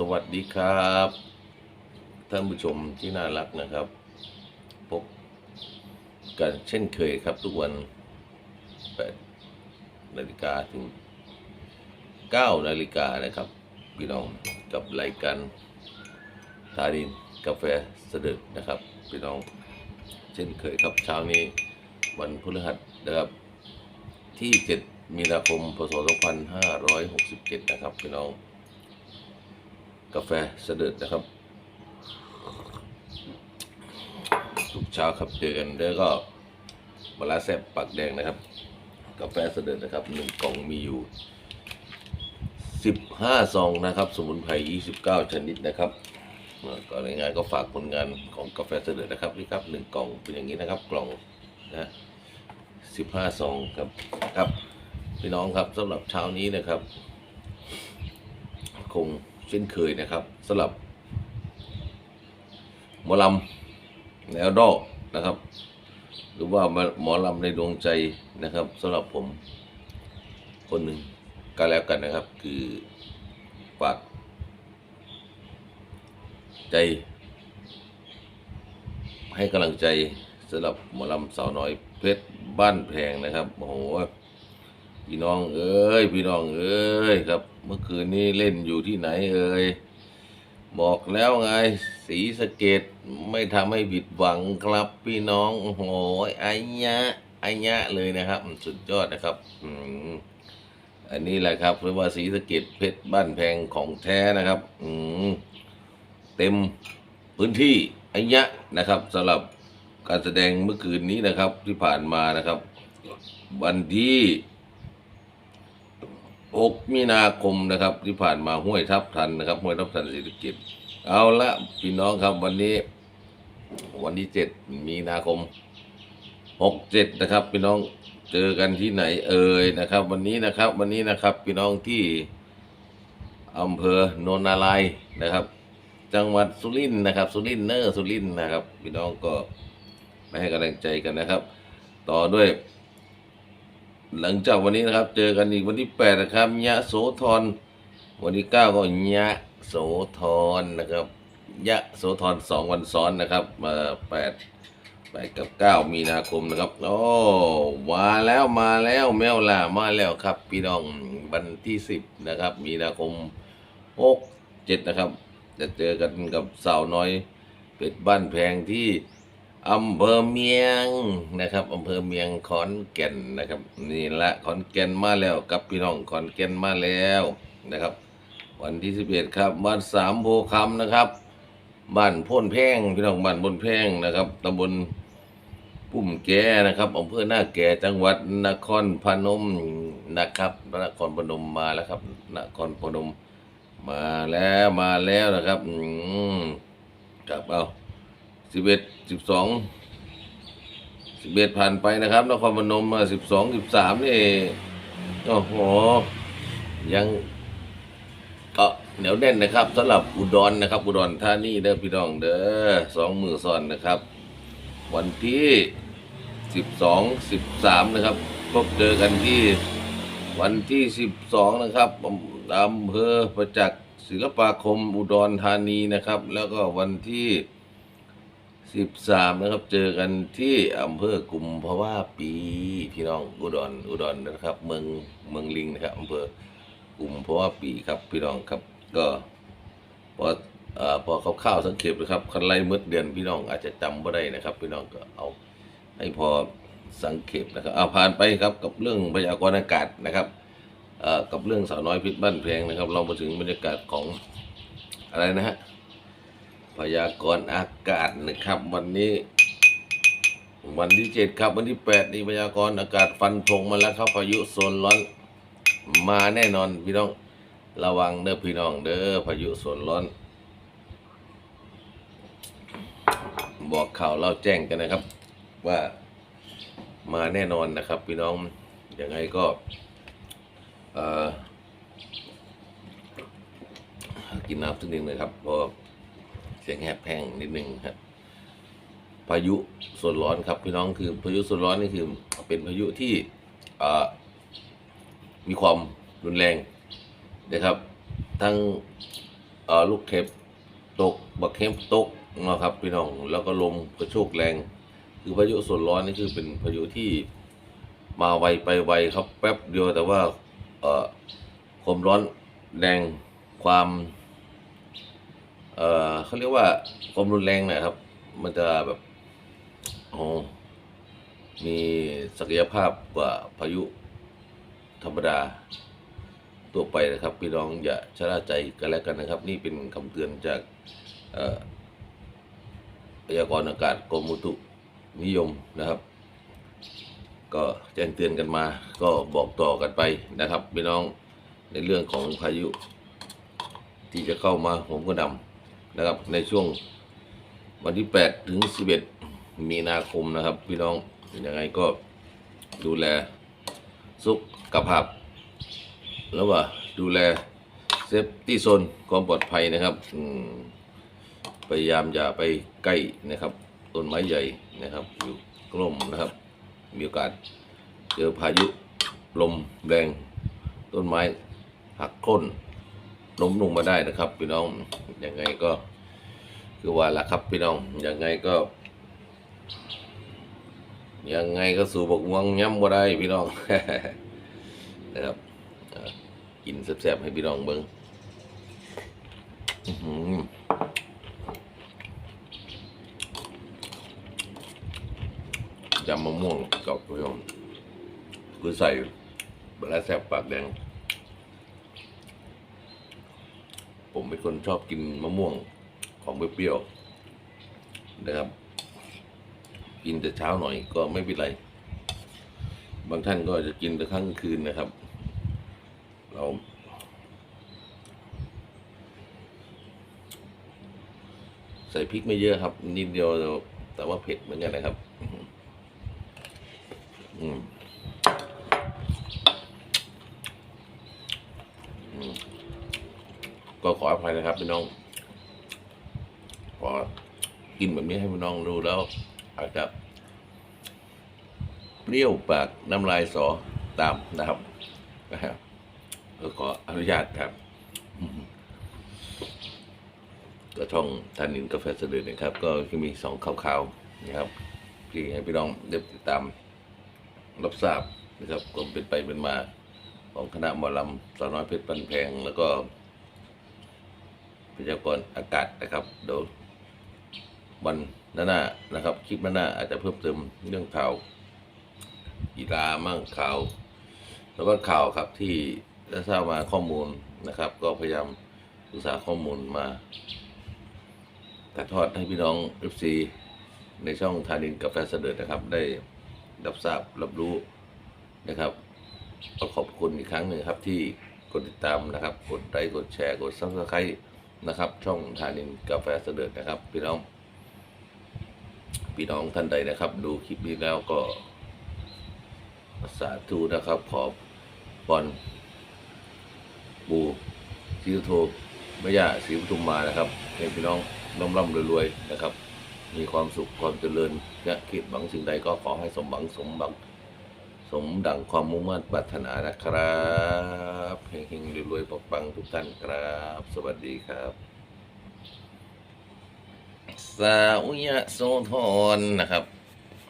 สวัสดีครับ ท่านผู้ชมที่น่ารักนะครับ พบกันเช่นเคยครับทุกวัน8นาฬิกาถึง9นาฬิกานะครับพี่น้องกับรายการทารินกาแฟเสด็จนะครับพี่น้องเช่นเคยครับเช้านี้วันพฤหัสนะครับที่ 7 มีนาคมพศ2567 นะครับพี่น้อง กาแฟเสด็จนะครับ ทุกเช้าครับเจอกันแล้วก็บลาแซบปักแดงนะครับ กาแฟเสด็จนะครับหนึ่งกล่องมีอยู่15ซองนะครับ สมุนไพร29ชนิดนะครับเอ่อก็ในงานก็ฝากผลงานของกาแฟเสด็จนะครับนี่ครับหนึ่งกล่องเป็นอย่างนี้นะครับ กล่องนะ15ซองครับครับพี่น้องครับสำหรับเช้านี้นะครับ คง เช่นเคยนะครับสำหรับหมอลำแนวดอกนะครับ หรือว่าหมอลำในดวงใจนะครับสำหรับผมคนหนึ่งก็แล้วกันนะครับ คือฝากใจ ให้กำลังใจสำหรับหมอลำสาวน้อยเพชรบ้านแพงนะครับโอ้โห พี่น้องเอ้ยพี่น้องเอ้ยครับ เมื่อคืนนี้เล่นอยู่ที่ไหนเอ้ยบอกแล้วไง สีสะเกตไม่ทำให้ผิดหวังครับ พี่น้องโอ้โหไอ้ยะไอ้ยะเลยนะครับ สุดยอดนะครับอันนี้แหละครับเรียกว่าสีสะเกตเพชรบ้านแพงของแท้นะครับ อืมเต็มพื้นที่ไอ้ยะนะครับสำหรับการแสดงเมื่อคืนนี้นะครับที่ผ่านมานะครับ วันที่ 6 มีนาคมนะครับ ที่ผ่านมาห้วยทับทันนะครับห้วยทับทันเศรษฐกิจ เอาละพี่น้องครับวันนี้ วันที่ 7 มีนาคม 67 นะครับ พี่น้องเจอกันที่ไหนเอ่ยนะครับ วันนี้นะครับ วันนี้นะครับ พี่น้องที่อำเภอโนนนารายนะครับ จังหวัดสุรินทร์นะครับ สุรินทร์เนอร์สุรินทร์นะครับ พี่น้องก็มาให้กำลังใจกันนะครับ ต่อด้วย หลังจากวันนี้นะครับ เจอกันอีกวันที่แปดนะครับยะโสธรวันที่เก้าก็ยะโสธรนะครับ ยะโสธรสองวันซ้อนนะครับมาแปดแปดกับเก้ามีนาคมนะครับโอ้มาแล้วมาแล้วแมวล่ามาแล้วครับ พี่น้องวันที่สิบนะครับ มีนาคมหกเจ็ดนะครับ จะเจอกันกับสาวน้อยเป็ดบ้านแพงที่ อำเภอเมียงนะครับอำเภอเมียงขอนแก่นนะครับ นี่ละขอนแก่นมาแล้วกับพี่น้องขอนแก่นมาแล้วนะครับ วันที่สิบเอ็ดครับบ้านสามโพคำนะครับบ้านพ่นแพงพี่น้องบ้านบนแพงนะครับตำบลปุ่มแก่นะครับอำเภอหน้าแก่จังหวัดนครพนมนะครับนครพนมมาแล้วครับ นครพนมมาแล้วมาแล้วนะครับอืมครับเอา สิบเอ็ดสิบสองสิบเอ็ดผ่านไปนะครับนครพนมมาสิบสองสิบสามนี่โอ้โหยังก็เหนียวแน่นนะครับสำหรับอุดรนะครับ อุดรธานีเด้อพี่น้องเด้อสองมือซ้อนนะครับ วันที่สิบสองสิบสามนะครับพบเจอกันที่วันที่12นะครับอำเภอประจักษ์ศิลปาคมอุดรธานีนะครับ แล้วก็วันที่ 13นะครับ เจอกันที่อำเภอกุมภาวะปีพี่น้องอุดรอุดรนะครับ เมืองเมืองลิงนะครับอำเภอกุมภาวะปีครับพี่น้องครับก็พอเอ่อพอเขาข้าวสังเกตนะครับคันไล่มืดเดือนพี่น้องอาจจะจำไม่ได้นะครับ พี่น้องก็เอาให้พอสังเกตนะครับเอาผ่านไปครับกับเรื่องพยากรณ์อากาศนะครับเอ่อกับเรื่องสาวน้อยพิษบ้านแพงนะครับ เรามาถึงบรรยากาศของอะไรนะฮะ พยากรณ์อากาศนะครับ วันนี้ วันที่เจ็ดครับ วันที่แปดนี่พยากรณ์อากาศฟันธงมาแล้วครับพายุโซนร้อนมาแน่นอนพี่น้องระวังเด้อพี่น้องเด้อพายุโซนร้อน บอกข่าวเราแจ้งกันนะครับ ว่ามาแน่นอนนะครับ พี่น้องยังไงก็กินน้ำสักนิดหนึงครับเพราะ สียงแหบแห้งนิดนึงครับ พายุส่วนร้อนครับพี่น้องคือพายุส่วนร้อนนี่คือเป็นพายุที่มีความรุนแรงนะครับ ทั้งลูกเข็บตกบักเข็บตกนะครับพี่น้องแล้วก็ลมกระโชกแรง คือพายุโซนร้อนนี่คือเป็นพายุที่มาไวไปไวครับแป๊บเดียวแต่ว่าความร้อนแรงความ เอ่อเขาเรียกว่าความรุนแรงนะครับ มันจะแบบโอ้มีศักยภาพกว่าพายุธรรมดาตัวไปนะครับ พี่น้องอย่าชะล่าใจกันแล้วกันนะครับ นี่เป็นคำเตือนจากเอ่อพยากรณ์อากาศกรมอุตุนิยมนะครับ ก็แจ้งเตือนกันมา ก็บอกต่อกันไปนะครับ พี่น้องในเรื่องของพายุ ที่จะเข้ามาผมก็นำ นะครับในช่วงวันที่ 8 ถึง 11 มีนาคมนะครับ พี่น้องยังไงก็ดูแลสุขภาพแล้วว่าดูแลเซฟตี้โซนความปลอดภัยนะครับพยายามอย่าไปใกล้นะครับต้นไม้ใหญ่นะครับ อยู่กลมนะครับ มีโอกาสเจอพายุลมแรงต้นไม้หักโค่น ล้มลงมาได้นะครับ พี่น้องยังไงก็ คือว่าละครับ พี่น้องยังไงก็ ยังไงก็สู่บกวังย้ำบ่ได้พี่น้องนะครับกินแซ่บๆให้พี่น้องเบิ้งอื้อหือยำมะม่วงกับพี่น้องคือใส่เวลาแซ่บปากแดง ผมเป็นคนชอบกินมะม่วงของเปรี้ยวๆนะครับ กินแต่เช้าหน่อยก็ไม่เป็นไร บางท่านก็จะกินแต่ครั้งคืนนะครับ เรา ใส่พริกไม่เยอะครับ นิดเดียวแต่ว่าเผ็ดเหมือนกันนะครับ อืมอืม ก็ขออภัยนะครับพี่น้องพอกินแบบนี้ให้พี่น้องดูแล้วอาจจะเปรี้ยวปากน้ำลายสอตามนะครับนะครับก็ขออนุญาตครับก็ช่องทานินกาแฟสด็จนะครับ ก็มีสองข่าวๆนะครับที่ให้พี่น้องได้ติดตามรับทราบนะครับความเป็นไปเป็นมา ของคณะหมอลำสาวน้อยเพชรปันแพงแล้วก็ พยากรณ์อากาศนะครับเดี๋ยววันหน้าๆนะครับ คลิปหน้าอาจจะเพิ่มเติมเรื่องข่าวกีฬามั่งข่าว แล้วก็ข่าวครับที่ได้ทราบมาข้อมูลนะครับ ก็พยายามศึกษาข้อมูลมาถ่ายทอดให้พี่น้อง FC ในช่องทานินกาแฟเสด็จนะครับ ได้รับทราบรับรู้นะครับก็ขอบคุณอีกครั้งหนึ่งครับที่กดติดตามนะครับ กดไลค์กดแชร์ กดซับสไครต์ นะครับ ช่องทานินกาแฟเสด็จนะครับ พี่น้อง พี่น้องท่านใดนะครับ ดูคลิปนี้แล้วก็สาธุนะครับ ขอบอลบูซีโทแม่ย่าศรีปทุมมานะครับให้พี่น้องร่ำร่ำรวยๆนะครับ มีความสุขความเจริญและคิดหวังสิ่งใดก็ขอให้สมหวังสมบัง สมดังความมุ่งมั่นปรารถนานะครับเฮงๆรวยๆปังปังทุกท่านครับ สวัสดีครับสาวยะโสธรนะครับ